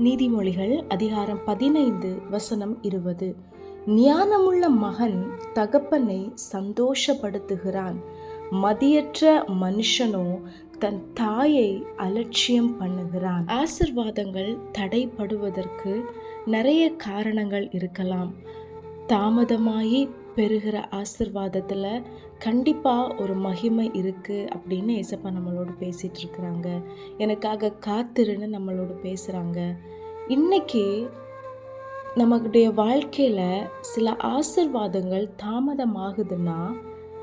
நீதிமொழிகள் அதிகாரம் பதினைந்து வசனம் இருபது. ஞானமுள்ள மகன் தகப்பனை சந்தோஷப்படுத்துகிறான். மதியற்ற மனுஷனோ தன் தாயை அலட்சியம் பண்ணுகிறான். ஆசிர்வாதங்கள் தடைப்படுவதற்கு நிறைய காரணங்கள் இருக்கலாம். தாமதமாகி பெறுகிற ஆசிர்வாதத்தில் கண்டிப்பாக ஒரு மகிமை இருக்குது அப்படின்னு ஏசப்பா நம்மளோடு பேசிகிட்டு இருக்கிறாங்க. எனக்காக காத்திருன்னு நம்மளோடு பேசுகிறாங்க இன்றைக்கி நம்மளுடைய வாழ்க்கையில் சில ஆசிர்வாதங்கள் தாமதமாகுதுன்னா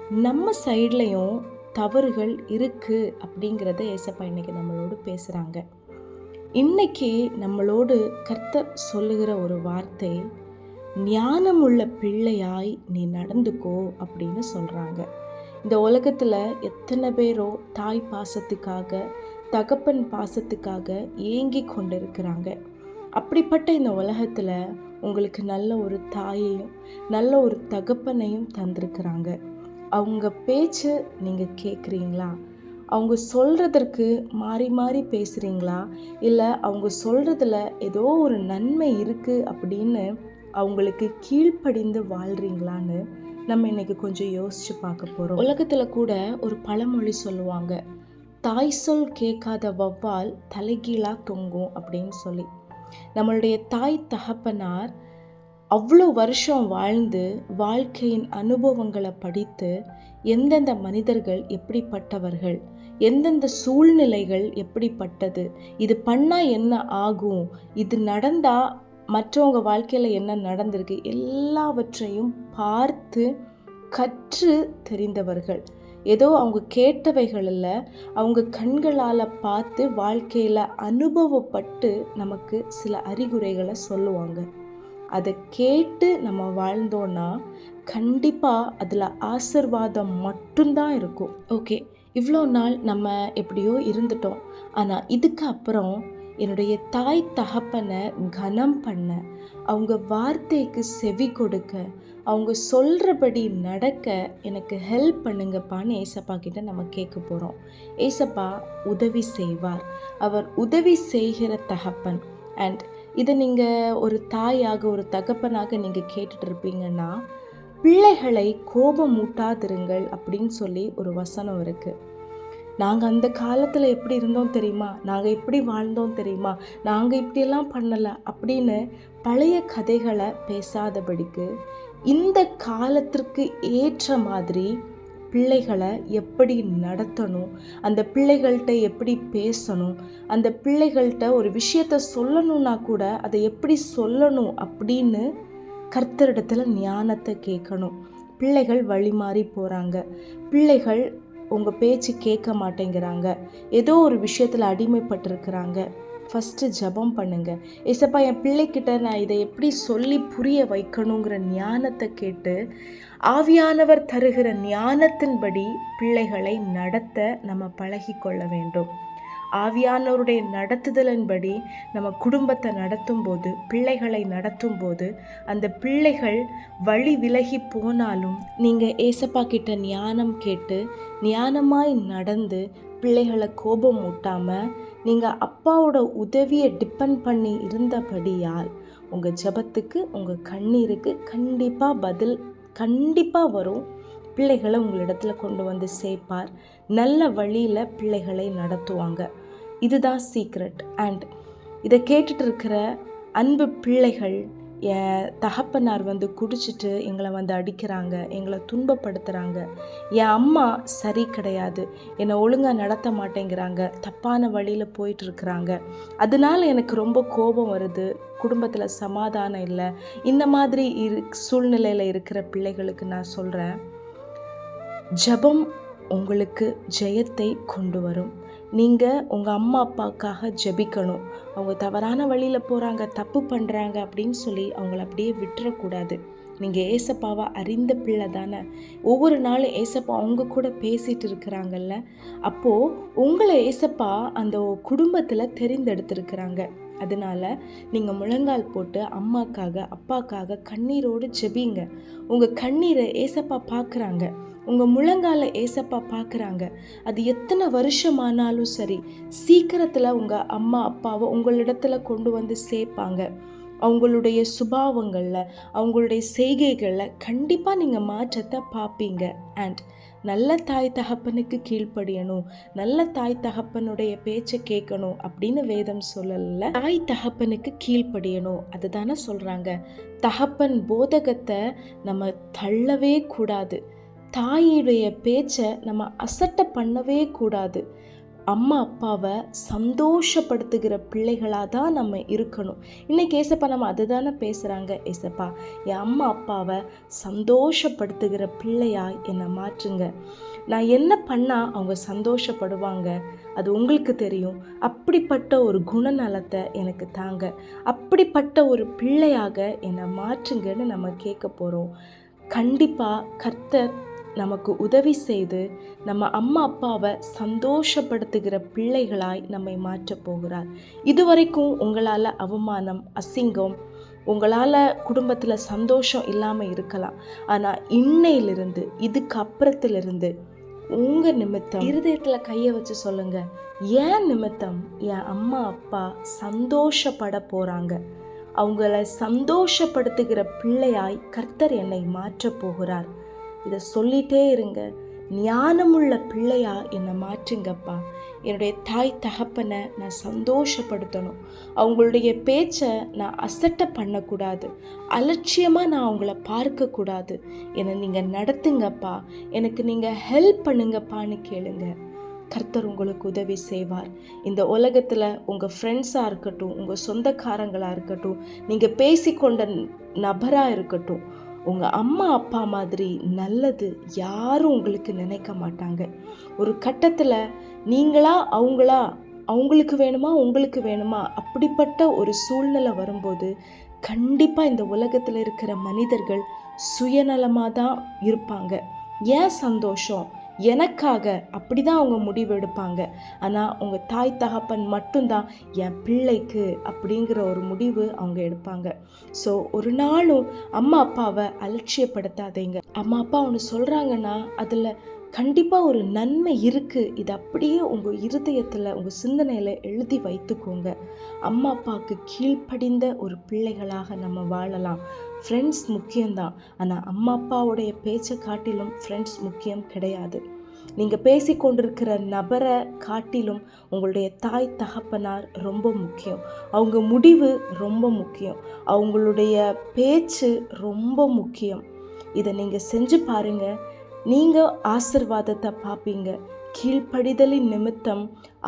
நம்ம சைட்லேயும் தவறுகள் இருக்குது அப்படிங்கிறத ஏசப்பா இன்றைக்கி நம்மளோடு பேசுகிறாங்க இன்றைக்கி நம்மளோடு கர்த்தர் சொல்லுகிற ஒரு வார்த்தை ஞானம் உள்ள பிள்ளையாய் நீ நடந்துக்கோ அப்படின்னு சொல்கிறாங்க இந்த உலகத்தில் எத்தனை பேரோ தாய் பாசத்துக்காக தகப்பன் பாசத்துக்காக ஏங்கி கொண்டிருக்கிறாங்க. அப்படிப்பட்ட இந்த உலகத்தில் உங்களுக்கு நல்ல ஒரு தாயையும் நல்ல ஒரு தகப்பனையும் தந்திருக்கிறாங்க. அவங்க பேச்சு நீங்கள் கேட்குறீங்களா அவங்க சொல்கிறதற்கு மாறி மாறி பேசுகிறீங்களா இல்லை அவங்க சொல்கிறதுல ஏதோ ஒரு நன்மை இருக்குது அப்படின்னு அவங்களுக்கு கீழ்ப்படிந்து வாழ்கிறீங்களான்னு நம்ம இன்றைக்கி கொஞ்சம் யோசித்து பார்க்க போகிறோம் உலகத்தில் கூட ஒரு பழமொழி சொல்லுவாங்க தாய் சொல் கேட்காத வவ்வால் தலைகீழாக தொங்கும் அப்படின்னு சொல்லி. நம்மளுடைய தாய் தகப்பனார் அவ்வளோ வருஷம் வாழ்ந்து வாழ்க்கையின் அனுபவங்களை படித்து எந்தெந்த மனிதர்கள் எப்படிப்பட்டவர்கள் எந்தெந்த சூழ்நிலைகள் எப்படிப்பட்டது இது பண்ணால் என்ன ஆகும் இது நடந்தால் மற்றவங்க வாழ்க்கையில் என்ன நடந்திருக்கு எல்லாவற்றையும் பார்த்து கற்று தெரிந்தவர்கள். ஏதோ அவங்க கேட்டவைகளில் அவங்க கண்களால் பார்த்து வாழ்க்கையில் அனுபவப்பட்டு நமக்கு சில அறிகுறைகளை சொல்லுவாங்க. அதை கேட்டு நம்ம வாழ்ந்தோன்னா கண்டிப்பாக அதில் ஆசிர்வாதம் மட்டும்தான் இருக்கும். ஓகே இவ்வளோ நாள் நம்ம எப்படியோ இருந்துட்டோம். ஆனால் இதுக்கு அப்புறம் என்னுடைய தாய் தகப்பனை கனம் பண்ண அவங்க வார்த்தைக்கு செவி கொடுக்க அவங்க சொல்கிறபடி நடக்க எனக்கு ஹெல்ப் பண்ணுங்கப்பான்னு ஏசப்பா கிட்ட நம்ம கேட்க போகிறோம் ஏசப்பா உதவி செய்வார். அவர் உதவி செய்கிற தகப்பன். அண்ட் இதை நீங்கள் ஒரு தாயாக ஒரு தகப்பனாக நீங்கள் கேட்டுட்டு இருப்பீங்கன்னா பிள்ளைகளை கோபம் மூட்டாதிருங்கள் அப்படின்னு சொல்லி ஒரு வசனம் இருக்குது நாங்கள் அந்த காலத்தில் எப்படி இருந்தோம் தெரியுமா? நாங்கள் எப்படி வாழ்ந்தோம் தெரியுமா? நாங்கள் இப்படியெல்லாம் பண்ணலை அப்படின்னு பழைய கதைகளை பேசாதபடிக்கு இந்த காலத்திற்கு ஏற்ற மாதிரி பிள்ளைகளை எப்படி நடத்தணும்? அந்த பிள்ளைகள்கிட்ட எப்படி பேசணும்? அந்த பிள்ளைகள்கிட்ட ஒரு விஷயத்த சொல்லணும்னா கூட அதை எப்படி சொல்லணும் அப்படின்னு கர்த்தரிடத்தில் ஞானத்தை கேட்கணும் பிள்ளைகள் வழி மாறி போகிறாங்க பிள்ளைகள் உங்கள் பேச்சு கேட்க மாட்டேங்கிறாங்க. ஏதோ ஒரு விஷயத்தில் அடிமைப்பட்டிருக்கிறாங்க. ஃபஸ்ட்டு ஜபம் பண்ணுங்கள் ஏசப்பா என் பிள்ளைக்கிட்ட நான் இதை எப்படி சொல்லி புரிய வைக்கணுங்கிற ஞானத்தை கேட்டு ஆவியானவர் தருகிற ஞானத்தின்படி பிள்ளைகளை நடத்த நம்ம பழகி கொள்ள வேண்டும். ஆவியானவருடைய நடத்துதலின்படி நம்ம குடும்பத்தை நடத்தும் போது பிள்ளைகளை நடத்தும் போது அந்த பிள்ளைகள் வழி விலகி போனாலும் நீங்கள் ஏசப்பா கிட்ட ஞானம் கேட்டு ஞானமாய் நடந்து பிள்ளைகளை கோபம் ஊட்டாமல் நீங்கள் அப்பாவோட உதவியை டிபெண்ட் பண்ணி இருந்தபடியால் உங்கள் ஜபத்துக்கு உங்கள் கண்ணீருக்கு கண்டிப்பாக பதில் கண்டிப்பாக வரும். பிள்ளைகளை உங்களிடத்துல கொண்டு வந்து சேர்ப்பார். நல்ல வழியில் பிள்ளைகளை நடத்துவாங்க. இதுதான் சீக்ரெட் அண்ட் இதை கேட்டுட்டு இருக்கிற அன்பு பிள்ளைகள் என் தகப்பனார் வந்து குடிச்சிட்டு எங்களை வந்து அடிக்கிறாங்க எங்களை துன்பப்படுத்துகிறாங்க என் அம்மா சரி கிடையாது என்னை ஒழுங்காக நடத்த மாட்டேங்கிறாங்க தப்பான வழியில் போயிட்டுருக்குறாங்க அதனால எனக்கு ரொம்ப கோபம் வருது குடும்பத்தில் சமாதானம் இல்லை. இந்த மாதிரி இரு சூழ்நிலையில் இருக்கிற பிள்ளைகளுக்கு நான் சொல்கிறேன் ஜபம் உங்களுக்கு ஜெயத்தை கொண்டு வரும். நீங்கள் உங்கள் அம்மா அப்பாவுக்காக ஜெபிக்கணும். அவங்க தவறான வழியில் போகிறாங்க தப்பு பண்ணுறாங்க அப்படின்னு சொல்லி அவங்கள அப்படியே விட்டுறக்கூடாது. நீங்கள் ஏசப்பாவை அறிந்த பிள்ளை தானே. ஒவ்வொரு நாளும் ஏசப்பா அவங்க கூட பேசிகிட்டு இருக்கிறாங்கல்ல. அப்போது உங்களை ஏசப்பா அந்த குடும்பத்தில் தெரிந்தெடுத்திருக்கிறாங்க. அதனால நீங்கள் முழங்கால் போட்டு அம்மாக்காக அப்பாக்காக கண்ணீரோடு ஜெபிங்க. உங்கள் கண்ணீரை ஏசப்பா பார்க்குறாங்க உங்கள் முழங்கால ஏசப்பா பார்க்குறாங்க அது எத்தனை வருஷமானாலும் சரி சீக்கிரத்தில் உங்கள் அம்மா அப்பாவை உங்களிடத்துல கொண்டு வந்து சேர்ப்பாங்க. அவங்களுடைய சுபாவங்களில் அவங்களுடைய செய்கைகளில் கண்டிப்பாக நீங்கள் மாற்றத்தை பார்ப்பீங்க. அண்ட் நல்ல தாய் தகப்பனுக்கு கீழ்ப்படியணும். நல்ல தாய் தகப்பனுடைய பேச்சை கேட்கணும் அப்படின்னு வேதம் சொல்லல. தாய் தகப்பனுக்கு கீழ்ப்படியணும். அதுதானே சொல்கிறாங்க தகப்பன் போதகத்தை நம்ம தள்ளவே கூடாது. தாயுடைய பேச்சை நம்ம அசட்டை பண்ணவே கூடாது. அம்மா அப்பாவை சந்தோஷப்படுத்துகிற பிள்ளைகளாக தான் நம்ம இருக்கணும். இன்னைக்கு ஏசப்பா நம்ம அதுதானே பேசுகிறாங்க ஏசப்பா என் அம்மா அப்பாவை சந்தோஷப்படுத்துகிற பிள்ளையாக என்னை மாற்றுங்க. நான் என்ன பண்ணால் அவங்க சந்தோஷப்படுவாங்க? அது உங்களுக்கு தெரியும். அப்படிப்பட்ட ஒரு குணநலத்தை எனக்கு தாங்க. அப்படிப்பட்ட ஒரு பிள்ளையாக என்னை மாற்றுங்கன்னு நம்ம கேட்க போகிறோம் கண்டிப்பாக கர்த்தர் நமக்கு உதவி செய்து நம்ம அம்மா அப்பாவை சந்தோஷப்படுத்துகிற பிள்ளைகளாய் நம்மை மாற்றப் போகிறார். இதுவரைக்கும் உங்களால் அவமானம் அசிங்கம் உங்களால் குடும்பத்தில் சந்தோஷம் இல்லாமல் இருக்கலாம். ஆனால் இன்னையிலிருந்து இதுக்கு அப்புறத்திலிருந்து உங்கள் நிமித்தம் இருதயத்தில் கையை வச்சு சொல்லுங்க. ஏன் நிமித்தம் என் அம்மா அப்பா சந்தோஷப்பட போகிறாங்க அவங்கள சந்தோஷப்படுத்துகிற பிள்ளையாய் கர்த்தர் என்னை மாற்றப் போகிறார். இதை சொல்லிட்டே இருங்க. ஞானமுள்ள பிள்ளையா என்னை மாற்றுங்கப்பா. என்னுடைய தாய் தகப்பனை நான் சந்தோஷப்படுத்தணும். அவங்களுடைய பேச்சை நான் அசட்டை பண்ணக்கூடாது. அலட்சியமாக நான் அவங்கள பார்க்கக்கூடாது. என்னை நீங்கள் நடத்துங்கப்பா. எனக்கு நீங்கள் ஹெல்ப் பண்ணுங்கப்பான்னு கேளுங்க. கர்த்தர் உங்களுக்கு உதவி செய்வார். இந்த உலகத்தில் உங்கள் ஃப்ரெண்ட்ஸாக இருக்கட்டும் உங்கள் சொந்தக்காரங்களாக இருக்கட்டும் நீங்கள் பேசிக்கொண்ட நபராக இருக்கட்டும் உங்கள் அம்மா அப்பா மாதிரி நல்லது யாரும் உங்களுக்கு நினைக்க மாட்டாங்க. ஒரு கட்டத்தில் நீங்களா அவங்களா அவங்களுக்கு வேணுமா உங்களுக்கு வேணுமா அப்படிப்பட்ட ஒரு சூழ்நிலை வரும்போது கண்டிப்பாக இந்த உலகத்தில் இருக்கிற மனிதர்கள் சுயநலமாக தான் இருப்பாங்க. ஏன் சந்தோஷம்? எனக்காக அப்படி தான் அவங்க முடிவு எடுப்பாங்க. ஆனால் உங்கள் தாய் தகப்பன் மட்டும்தான் என் பிள்ளைக்கு அப்படிங்கிற ஒரு முடிவு அவங்க எடுப்பாங்க. ஸோ ஒரு நாளும் அம்மா அப்பாவை அலட்சியப்படுத்தாதீங்க. அம்மா அப்பா ஒன்று சொல்கிறாங்கன்னா அதில் கண்டிப்பாக ஒரு நன்மை இருக்குது இது அப்படியே உங்கள் இருதயத்தில் உங்கள் சிந்தனையில் எழுதி வைத்துக்கோங்க. அம்மா அப்பாவுக்கு கீழ்ப்படிந்த ஒரு பிள்ளைகளாக நம்ம வாழலாம். ஃப்ரெண்ட்ஸ் முக்கியம்தான். ஆனால் அம்மா அப்பாவுடைய பேச்சை காட்டிலும் ஃப்ரெண்ட்ஸ் முக்கியம் கிடையாது. நீங்கள் பேசிக்கொண்டிருக்கிற நபரை காட்டிலும் உங்களுடைய தாய் தகப்பனார் ரொம்ப முக்கியம். அவங்க முடிவு ரொம்ப முக்கியம். அவங்களுடைய பேச்சு ரொம்ப முக்கியம். இதை நீங்கள் செஞ்சு பாருங்கள் நீங்கள் ஆசிர்வாதத்தை பார்ப்பீங்க. கீழ்ப்படிதலின் நிமித்தம்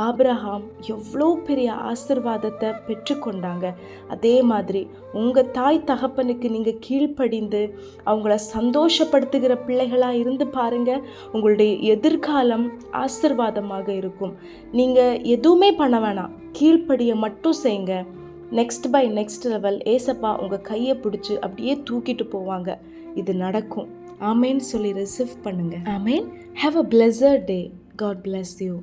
ஆப்ரஹாம் எவ்வளோ பெரிய ஆசிர்வாதத்தை பெற்றுக்கொண்டாங்க. அதே மாதிரி உங்கள் தாய் தகப்பனுக்கு நீங்கள் கீழ்ப்படிந்து அவங்கள சந்தோஷப்படுத்துகிற பிள்ளைகளாக இருந்து பாருங்க. உங்களுடைய எதிர்காலம் ஆசிர்வாதமாக இருக்கும். நீங்கள் எதுவுமே பண்ண வேணாம். கீழ்ப்படியை மட்டும் செய்யுங்க. நெக்ஸ்ட் பை நெக்ஸ்ட் லெவல் ஏசப்பா உங்கள் கையை பிடிச்சி அப்படியே தூக்கிட்டு போவாங்க. இது நடக்கும். ஆமேன்னு சொல்லி ரிசீவ் பண்ணுங்கள் amen have a pleasure day God bless you